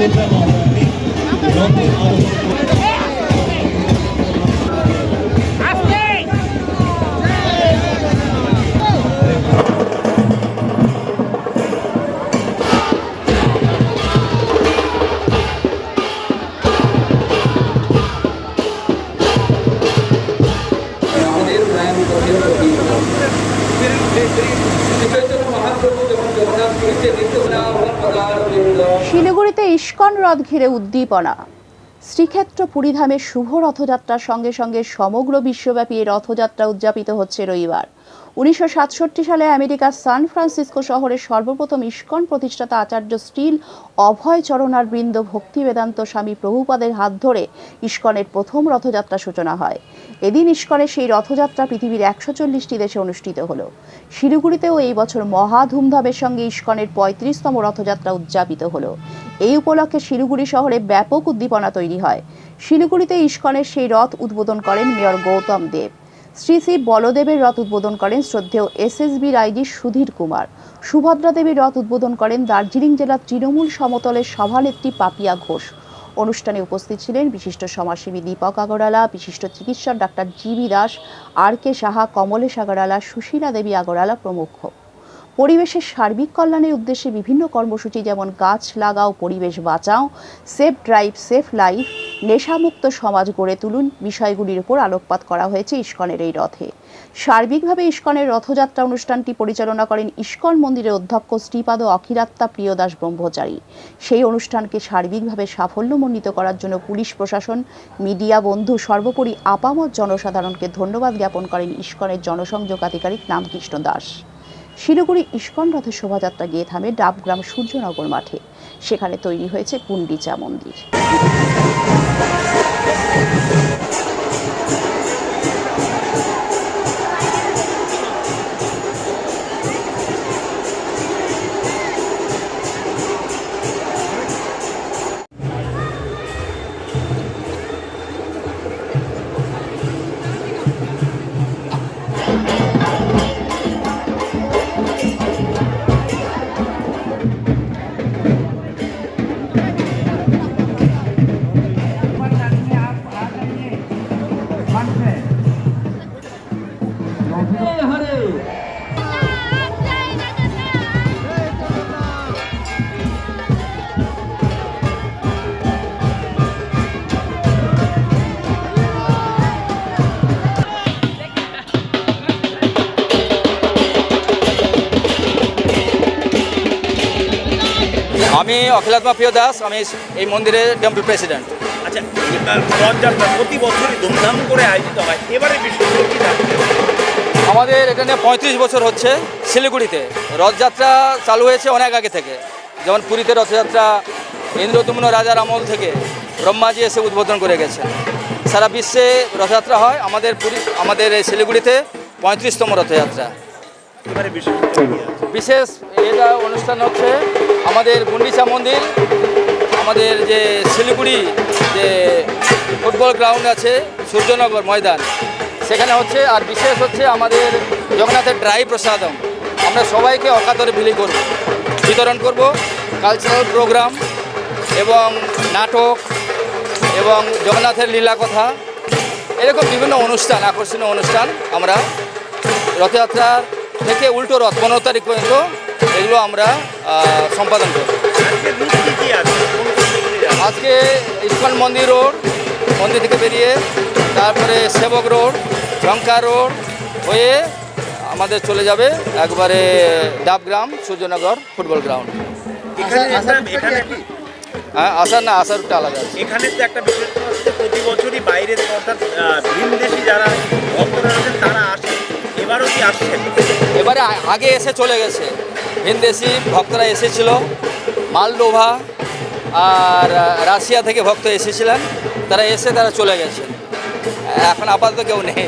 reclamando. Primeiro prêmio do Rio do Rio. শিলিগুড়িতে ISKCON রথ ঘিরে উদ্দীপনা। শ্রীক্ষেত্র পুরীধামের শুভ রথযাত্রার সঙ্গে সঙ্গে সমগ্র বিশ্বব্যাপী রথযাত্রা উদযাপিত হচ্ছে রবিবার। উনিশশো সাতষট্টি সালে আমেরিকার সান ফ্রান্সিসকো শহরের সর্বপ্রথম ইস্কন প্রতিষ্ঠাতা আচার্য স্টিল অভয় চরণার বৃন্দ ভক্তি বেদান্ত স্বামী প্রভুপাদের হাত ধরে ইস্কনের প্রথম রথযাত্রা সূচনা হয়। এদিন ইস্কনের সেই রথযাত্রা পৃথিবীর একশো চল্লিশটি দেশে অনুষ্ঠিত হলো। শিলিগুড়িতেও এই বছর মহা ধুমধামের সঙ্গে ইস্কনের পঁয়ত্রিশতম রথযাত্রা উদযাপিত হলো। এই উপলক্ষে শিলিগুড়ি শহরে ব্যাপক উদ্দীপনা তৈরি হয়। শিলিগুড়িতে ইস্কনের সেই রথ উদ্বোধন করেন মেয়র গৌতম দেব। শ্রী শ্রী বলদেবের রথ উদ্বোধন করেন শ্রদ্ধেয় এসএসবি আইজি সুধীর কুমার। সুভদ্রা দেবীর রথ উদ্বোধন করেন দার্জিলিং জেলার তৃণমূল সমতলের সভানেত্রী পাপিয়া ঘোষ। অনুষ্ঠানে উপস্থিত ছিলেন বিশিষ্ট সমাজসেবী দীপক আগরওয়ালা, বিশিষ্ট চিকিৎসক doctor GB Das, R K Saha, Kamlesh Agarwala, Sushila Devi Agarwala প্রমুখ। পরিবেশের সার্বিক কল্যাণের উদ্দেশ্যে বিভিন্ন কর্মসূচি যেমন গাছ লাগাও, পরিবেশ বাঁচাও, সেফ ড্রাইভ, সেফ লাইফ, নেশামুক্ত সমাজ গড়ে তুলুন বিষয়গুলির উপর আলোকপাত করা হয়েছে ইস্কনের এই রথে। সার্বিকভাবে ইস্কনের রথযাত্রা অনুষ্ঠানটি পরিচালনা করেন ইস্কন মন্দিরের অধ্যক্ষ শ্রীপাদ অখিরাত্মা প্রিয়দাস ব্রহ্মচারী। সেই অনুষ্ঠানকে সার্বিকভাবে সাফল্যমণ্ডিত করার জন্য পুলিশ প্রশাসন, মিডিয়া বন্ধু, সর্বোপরি আপামত জনসাধারণকে ধন্যবাদ জ্ঞাপন করেন ইস্কনের জনসংযোগ আধিকারিক নামকৃষ্ণ দাস। শিলিগুড়ি ইস্কন রথের শোভাযাত্রা গিয়ে থামে ডাবগ্রাম সূর্যনগর মাঠে। সেখানে তৈরি হয়েছে কুন্ডিচা মন্দির। আমি অখিলাত্মা প্রিয় দাস আমি এই মন্দিরের টেম্পল প্রেসিডেন্ট। আচ্ছা রথযাত্রা প্রতি বছরই ধুমধাম করে আয়োজিত হয়। এবারে কি আমাদের এখানে পঁয়ত্রিশ বছর হচ্ছে শিলিগুড়িতে। রথযাত্রা চালু হয়েছে অনেক আগে থেকে। যেমন পুরীতে রথযাত্রা ইন্দ্রতুম্ন রাজার আমল থেকে ব্রহ্মাজি এসে উদ্বোধন করে গেছেন। সারা বিশ্বে রথযাত্রা হয়। আমাদের পুরী আমাদের এই শিলিগুড়িতে পঁয়ত্রিশতম রথযাত্রা। বিশেষ এটা অনুষ্ঠান হচ্ছে আমাদের গুন্ডিচা মন্দির, আমাদের যে শিলিগুড়ি যে ফুটবল গ্রাউন্ড আছে, সূর্যনগর ময়দান, সেখানে হচ্ছে, আর বিশেষ হচ্ছে আমাদের জগন্নাথের ড্রাই প্রসাদম। আমরা সবাইকে অকাতরে বিলি করব, বিতরণ করব কালচারাল প্রোগ্রাম এবং নাটক এবং জগন্নাথের লীলা কথা। এরকম বিভিন্ন অনুষ্ঠান, আকর্ষণীয় অনুষ্ঠান আমরা রথযাত্রার থেকে উল্টো রথ পনেরো তারিখ পর্যন্ত এগুলো আমরা সম্পাদন করি আজকে ইস্কন মন্দির রোড মন্দির থেকে বেরিয়ে তারপরে সেবক রোড ঝঙ্কা রোড হয়ে আমাদের চলে যাবে একবারে ডাবগ্রাম সূর্যনগর ফুটবল গ্রাউন্ড। এখানে হ্যাঁ আসার না আসার রুটটা আলাদা এখানে তো একটা প্রতি বছরই বাইরে অর্থাৎ আহ, ভিনদেশি যারা ভক্তরা আছেন তারা আসেন এবারও কি আসছেন এবারে আগে এসে চলে গেছে। ভিনদেশি ভক্তরা এসেছিল, মালডোভা আর রাশিয়া থেকে ভক্ত এসেছিলেন, তারা এসে তারা চলে গেছে। এখন আপাতত কেউ নেই।